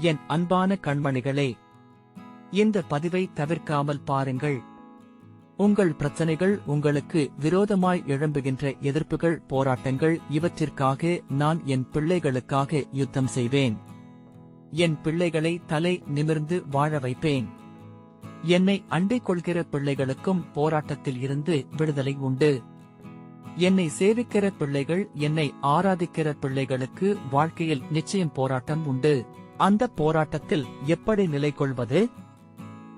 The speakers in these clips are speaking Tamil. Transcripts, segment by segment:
என் அன்பான கண்மணிகளே இந்த பதிவை தவிர்க்காமல் பாருங்கள். உங்கள் பிரச்சனைகள் உங்களுக்கு விரோதமாய் எழும்புகின்ற எதிர்ப்புகள் போராட்டங்கள் இவற்றிற்காக நான் என் பிள்ளைகளுக்காக யுத்தம் செய்வேன். என் பிள்ளைகளை தலை நிமிர்ந்து வாழ வைப்பேன். என்னை அண்டிக் கொள்கிற பிள்ளைகளுக்கும் போராட்டத்தில் இருந்து விடுதலை உண்டு. என்னை சேவிக்கிற பிள்ளைகள் என்னை ஆராதிக்கிற பிள்ளைகளுக்கு வாழ்க்கையில் நிச்சயம் போராட்டம் உண்டு. அந்த போராட்டத்தில் எப்படி நிலை கொள்வது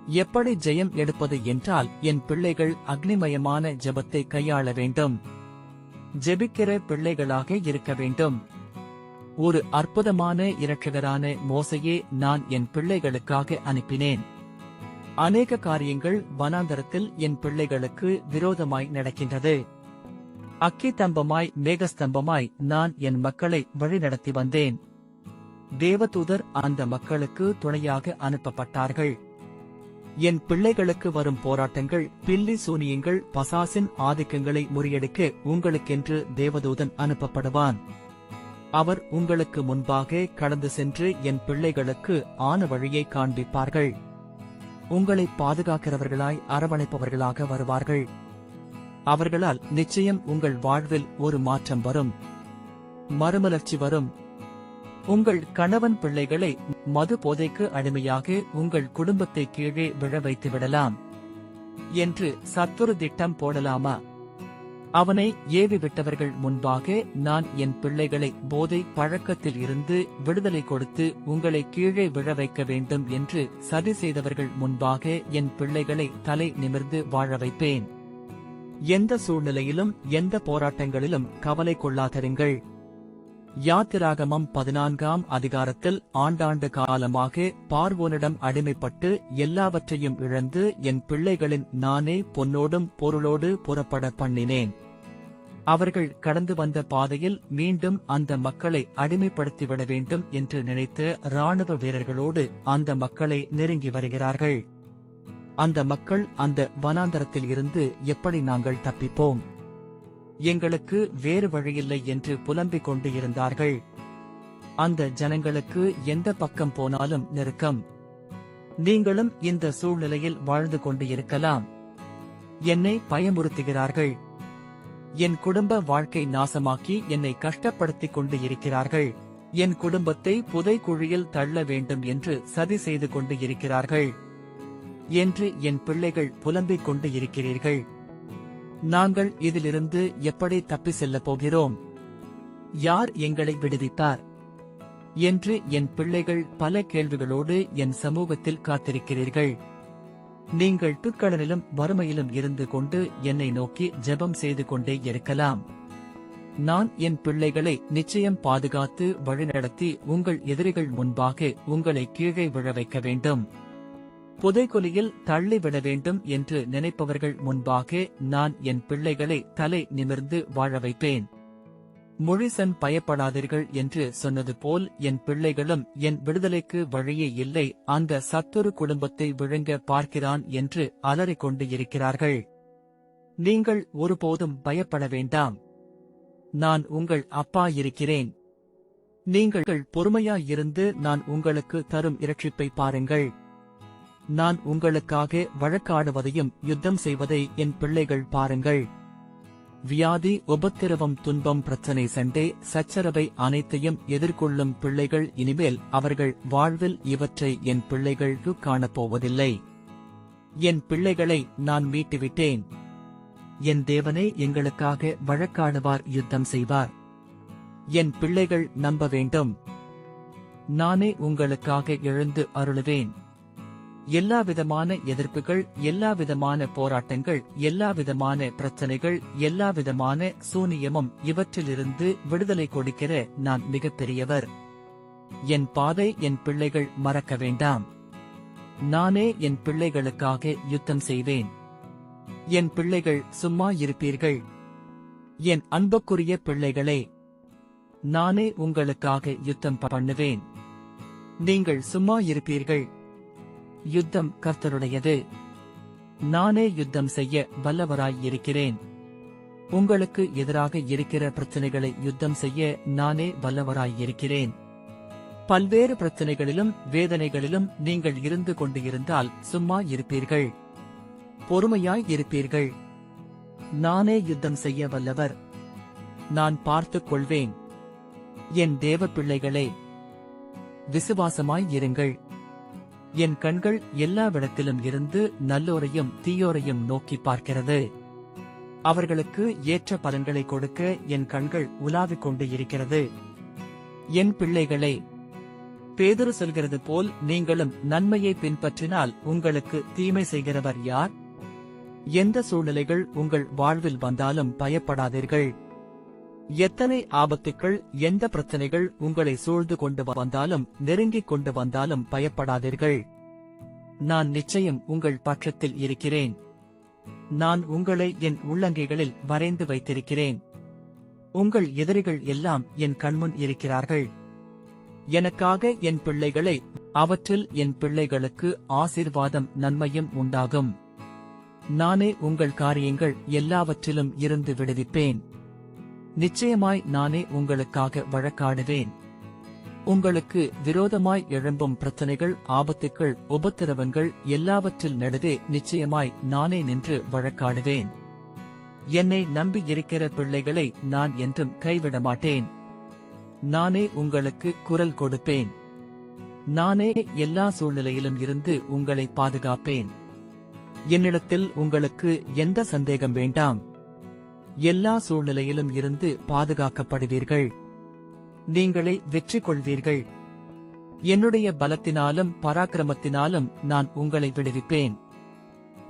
எப்படி ஜெயம் எடுப்பது என்றால் என் பிள்ளைகள் அக்னிமயமான ஜெபத்தை கையாள வேண்டும். ஜெபிக்கிற பிள்ளைகளாக இருக்க வேண்டும். ஒரு அற்புதமான இரட்சகரான மோசையே நான் என் பிள்ளைகளுக்காக அனுப்பினேன். அநேக காரியங்கள் வனாந்தரத்தில் என் பிள்ளைகளுக்கு விரோதமாய் நடக்கின்றது. அக்கி தம்பமாய் மேகஸ்தம்பமாய் நான் என் மக்களை வழிநடத்தி வந்தேன். தேவதூதர் அந்த மக்களுக்கு துணையாக அனுப்பப்பட்டார்கள். என் பிள்ளைகளுக்கு வரும் போராட்டங்கள் பில்லி சூனியங்கள் பசாசின் ஆதிக்கங்களை முறியடிக்க உங்களுக்கென்று தேவதூதன் அனுப்பப்படுவான். அவர் உங்களுக்கு முன்பாக கடந்து சென்று என் பிள்ளைகளுக்கு ஆன வழியை காண்பிப்பார்கள். உங்களை பாதுகாக்கிறவர்களாய் அரவணைப்பவர்களாக வருவார்கள். அவர்களால் நிச்சயம் உங்கள் வாழ்வில் ஒரு மாற்றம் வரும். மறுமலர்ச்சி வரும். உங்கள் கணவன் பிள்ளைகளை மது போதைக்கு அடிமையாக உங்கள் குடும்பத்தை கீழே விழ வைத்து விடலாம். என்று சத்துரு திட்டம் போடலாமா? அவனை ஏவி விட்டவர்கள் முன்பாக நான் என் பிள்ளைகளை போதை பழக்கத்தில் இருந்து விடுதலை கொடுத்து உங்களை கீழே விழ வைக்க வேண்டும் என்று சதி செய்தவர்கள் முன்பாக என் பிள்ளைகளை தலை நிமிர்ந்து வாழ வைப்பேன். எந்த சூழ்நிலையிலும் எந்த போராட்டங்களிலும் கவலை கொள்ளாதருங்கள். யாத்திராகமம் பதினான்காம் அதிகாரத்தில் ஆண்டாண்டு காலமாக பார்வோனிடம் அடிமைப்பட்டு எல்லாவற்றையும் இழந்து என் பிள்ளைகளின் நானே பொன்னோடும் பொருளோடு புறப்பட பண்ணினேன். அவர்கள் கடந்து வந்த பாதையில் மீண்டும் அந்த மக்களை அடிமைப்படுத்திவிட வேண்டும் என்று நினைத்த ராணுவ வீரர்களோடு அந்த மக்களை நெருங்கி வருகிறார்கள். அந்த மக்கள் அந்த வனாந்தரத்தில் இருந்து எப்படி நாங்கள் தப்பிப்போம்? எங்களுக்கு வேறு வழியில்லை என்று புலம்பிக் கொண்டு இருந்தார்கள் அந்த ஜனங்களுக்கு எந்த பக்கம் போனாலும் நெருக்கம். நீங்களும் இந்த சூழ்நிலையில் வாழ்ந்து கொண்டு இருக்கலாம் என்னை பயமுறுத்துகிறார்கள். என் குடும்ப வாழ்க்கை நாசமாக்கி என்னை கஷ்டப்படுத்திக் கொண்டு இருக்கிறார்கள் என் குடும்பத்தை புதைக்குழியில் தள்ள வேண்டும் என்று சதி செய்து கொண்டு இருக்கிறார்கள் என்று என் பிள்ளைகள் புலம்பிக் கொண்டு இருக்கிறீர்கள் நாங்கள் இதிலிருந்து எப்படி தப்பி செல்லப் போகிறோம்? யார் எங்களை விடுவித்தார்? என்று என் பிள்ளைகள் பல கேள்விகளோடு என் சமூகத்தில் காத்திருக்கிறீர்கள். நீங்கள் துக்கடனிலும் வறுமையிலும் இருந்து கொண்டு என்னை நோக்கி ஜெபம் செய்து கொண்டே இருக்கலாம். நான் என் பிள்ளைகளை நிச்சயம் பாதுகாத்து வழிநடத்தி உங்கள் எதிரிகள் முன்பாக உங்களை கீழே விழ வைக்க வேண்டும். புதைகுலியில் தள்ளிவிட வேண்டும் என்று நினைப்பவர்கள் முன்பாக நான் என் பிள்ளைகளை தலை நிமிர்ந்து வாழ வைப்பேன். முழிசன் பயப்படாதீர்கள் என்று சொன்னது போல் என் பிள்ளைகளும் என் விடுதலைக்கு வழியே இல்லை அந்த சத்துரு குடும்பத்தை விழுங்க பார்க்கிறான் என்று அலறிக்கொண்டு இருக்கிறார்கள். நீங்கள் ஒருபோதும் பயப்பட வேண்டாம். நான் உங்கள் அப்பா இருக்கிறேன். நீங்கள் பொறுமையாயிருந்து நான் உங்களுக்கு தரும் இரட்சிப்பை பாருங்கள். நான் உங்களுக்காக வழக்காடுவதையும் யுத்தம் செய்வதை என் பிள்ளைகள் பாருங்கள். வியாதி உபத்திரவம் துன்பம் பிரச்சனை சண்டை சச்சரவை அனைத்தையும் எதிர்கொள்ளும் பிள்ளைகள் இனிமேல் அவர்கள் வாழ்வில் இவற்றை என் பிள்ளைகளுக்கு காணப்போவதில்லை. என் பிள்ளைகளை நான் மீட்டுவிட்டேன். என் தேவனே எங்களுக்காக வழக்காடுவார் யுத்தம் செய்வார். என் பிள்ளைகள் நம்ப வேண்டும். நானே உங்களுக்காக எழுந்து அருளுவேன். எல்லாவிதமான எதிர்ப்புகள் எல்லாவிதமான போராட்டங்கள் எல்லாவிதமான பிரச்சனைகள் எல்லாவிதமான சூனியமும் இவற்றிலிருந்து விடுதலை கொடுக்கிற நான் மிகப்பெரியவர். என் பாதை என் பிள்ளைகள் மறக்க வேண்டாம். நானே என் பிள்ளைகளுக்காக யுத்தம் செய்வேன். என் பிள்ளைகள் சும்மா இருப்பீர்கள். என் அன்புக்குரிய பிள்ளைகளே நானே உங்களுக்காக யுத்தம் பண்ணுவேன். நீங்கள் சும்மா இருப்பீர்கள். யுத்தம் கர்த்தருடையது. நானே யுத்தம் செய்ய வல்லவராய் இருக்கிறேன் உங்களுக்கு எதிராக இருக்கிற பிரச்சனைகளை யுத்தம் செய்ய நானே வல்லவராய் இருக்கிறேன் பல்வேறு பிரச்சனைகளிலும் வேதனைகளிலும் நீங்கள் இருந்து கொண்டு இருந்தால் சும்மா இருப்பீர்கள். பொறுமையாய் இருப்பீர்கள். நானே யுத்தம் செய்ய வல்லவர். நான் பார்த்துக் கொள்வேன். என் தேவ பிள்ளைகளே விசுவாசமாய் இருங்கள். என் கண்கள் எல்லாவிடத்திலும் இருந்து நல்லோரையும் தீயோரையும் நோக்கி பார்க்கிறது. அவர்களுக்கு ஏற்ற பலன்களை கொடுக்க என் கண்கள் உலாவிக் கொண்டு இருக்கிறது. என் பிள்ளைகளே பேதுரு சொல்கிறது போல் நீங்களும் நன்மையை பின்பற்றினால் உங்களுக்கு தீமை செய்கிறவர் யார்? எந்த சூழ்நிலைகள் உங்கள் வாழ்வில் வந்தாலும் பயப்படாதீர்கள். எத்தனை ஆபத்துக்கள் எந்த பிரச்சனைகள் உங்களை சூழ்ந்து கொண்டு வந்தாலும் நெருங்கிக் கொண்டு வந்தாலும் பயப்படாதீர்கள். நான் நிச்சயம் உங்கள் பட்சத்தில் இருக்கிறேன். நான் உங்களை என் உள்ளங்கைகளில் வரைந்து வைத்திருக்கிறேன். உங்கள் எதிரிகள் எல்லாம் என் கண்முன் இருக்கிறார்கள். எனக்காக என் பிள்ளைகளை அவற்றில் என் பிள்ளைகளுக்கு ஆசீர்வாதம் நன்மையும் உண்டாகும். நானே உங்கள் காரியங்கள் எல்லாவற்றிலும் இருந்து விடுவிப்பேன். நிச்சயமாய் நானே உங்களுக்காக வழக்காடுவேன். உங்களுக்கு விரோதமாய் எழும்பும் பிரச்சனைகள் ஆபத்துக்கள் உபத்திரவங்கள் எல்லாவற்றில் நடுவே நிச்சயமாய் நானே நின்று வழக்காடுவேன். என்னை நம்பி இருக்கிற பிள்ளைகளை நான் என்றும் கைவிட மாட்டேன் நானே உங்களுக்கு குரல் கொடுப்பேன். நானே எல்லா சூழ்நிலையிலும் இருந்து உங்களை பாதுகாப்பேன். என்னிடத்தில் உங்களுக்கு எந்த சந்தேகம் வேண்டாம். எல்லா சூழ்நிலையிலும் இருந்து பாதுகாக்கப்படுவீர்கள். நீங்களே வெற்றி கொள்வீர்கள். என்னுடைய பலத்தினாலும் பராக்கிரமத்தினாலும் நான் உங்களை விடுவிப்பேன்.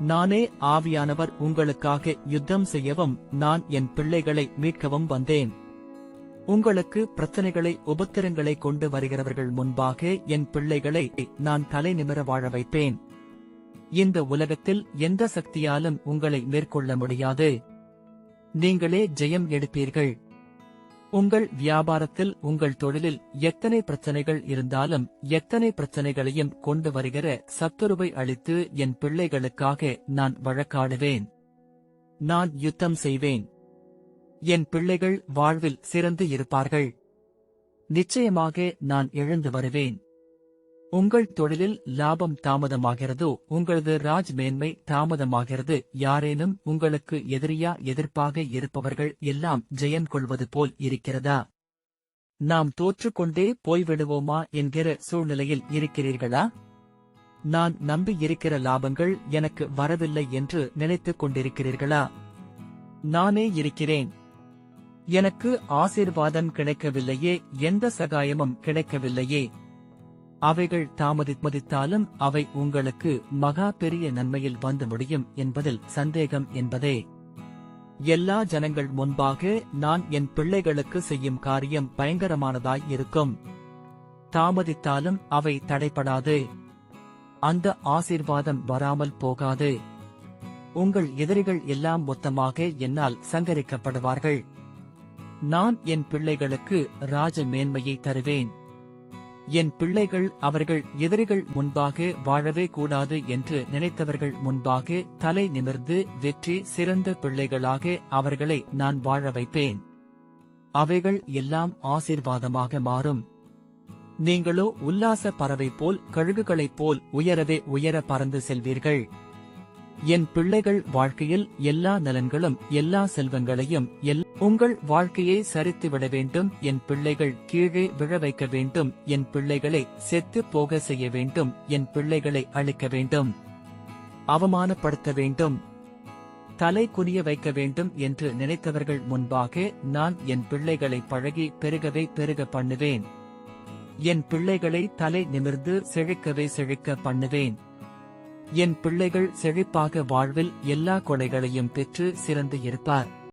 நானே ஆவியானவர் உங்களுக்காக யுத்தம் செய்யவும் நான் என் பிள்ளைகளை மீட்கவும் வந்தேன். உங்களுக்கு பிரச்சனைகளை உபத்திரங்களை கொண்டு வருகிறவர்கள் முன்பாக என் பிள்ளைகளை நான் தலை நிமிர வாழ வைப்பேன். இந்த உலகத்தில் எந்த சக்தியாலும் உங்களை மேற்கொள்ள முடியாது. நீங்களே ஜெயம் எடுப்பீர்கள். உங்கள் வியாபாரத்தில் உங்கள் தொழிலில் எத்தனை பிரச்சனைகள் இருந்தாலும் எத்தனை பிரச்சனைகளையும் கொண்டு வருகிற சத்துருவை அளித்து என் பிள்ளைகளுக்காக நான் வழக்காடுவேன். நான் யுத்தம் செய்வேன். என் பிள்ளைகள் வாழ்வில் சிறந்து இருப்பார்கள். நிச்சயமாக நான் எழுந்து வருவேன். உங்கள் தொழிலில் லாபம் தாமதமாகிறதோ உங்களது ராஜ் மேன்மை தாமதமாகிறது யாரேனும் உங்களுக்கு எதிரியா எதிர்ப்பாக இருப்பவர்கள் எல்லாம் ஜெயம் கொள்வது போல் இருக்கிறதா? நாம் தோற்றுக்கொண்டே போய்விடுவோமா என்கிற சூழ்நிலையில் இருக்கிறீர்களா? நான் நம்பி இருக்கிற லாபங்கள் எனக்கு வரவில்லை என்று நினைத்துக் கொண்டிருக்கிறீர்களா? நானே இருக்கிறேன். எனக்கு ஆசீர்வாதம் கிடைக்கவில்லையே எந்த சகாயமும் கிடைக்கவில்லையே. அவைகள் தாமதித்தாலும் அவை உங்களுக்கு மகா பெரிய நன்மையில் வந்து முடியும் என்பதில் சந்தேகம் என்பதே. எல்லா ஜனங்கள் முன்பாக நான் என் பிள்ளைகளுக்கு செய்யும் காரியம் பயங்கரமானதாய் இருக்கும். தாமதித்தாலும் அவை தடைப்படாது அந்த ஆசீர்வாதம் வராமல் போகாது. உங்கள் எதிரிகள் எல்லாம் மொத்தமாக என்னால் சங்கரிக்கப்படுவார்கள். நான் என் பிள்ளைகளுக்கு ராஜ மேன்மையை தருவேன். என் பிள்ளைகள் அவர்கள் எதிரிகள் முன்பாக வாழவே கூடாது என்று நினைத்தவர்கள் முன்பாக தலை நிமிர்ந்து வெற்றி சிறந்த பிள்ளைகளாக அவர்களை நான் வாழ வைப்பேன். அவைகள் எல்லாம் ஆசீர்வாதமாக மாறும். நீங்களோ உல்லாச பறவை போல் கழுகுகளைப் போல் உயரவே உயர பறந்து செல்வீர்கள். என் பிள்ளைகள் வாழ்க்கையில் எல்லா நலன்களும் எல்லா செல்வங்களையும் எல் உங்கள் வாழ்க்கையை சரித்துவிட வேண்டும். என் பிள்ளைகள் கீழே விழ வைக்க வேண்டும். என் பிள்ளைகளை செத்து போக செய்ய வேண்டும். என் பிள்ளைகளை அழிக்க வேண்டும். அவமானப்படுத்த வேண்டும். தலை குனிய வைக்க வேண்டும் என்று நினைத்தவர்கள் முன்பாக நான் என் பிள்ளைகளை பழகி பெருகவே பெருக பண்ணுவேன். என் பிள்ளைகளை தலை நிமிர்ந்து செழிக்கவே செழிக்க பண்ணுவேன். என் பிள்ளைகள் செழிப்பாக வாழ்வில் எல்லா கொலைகளையும் பெற்று சிறந்து இருப்பார்.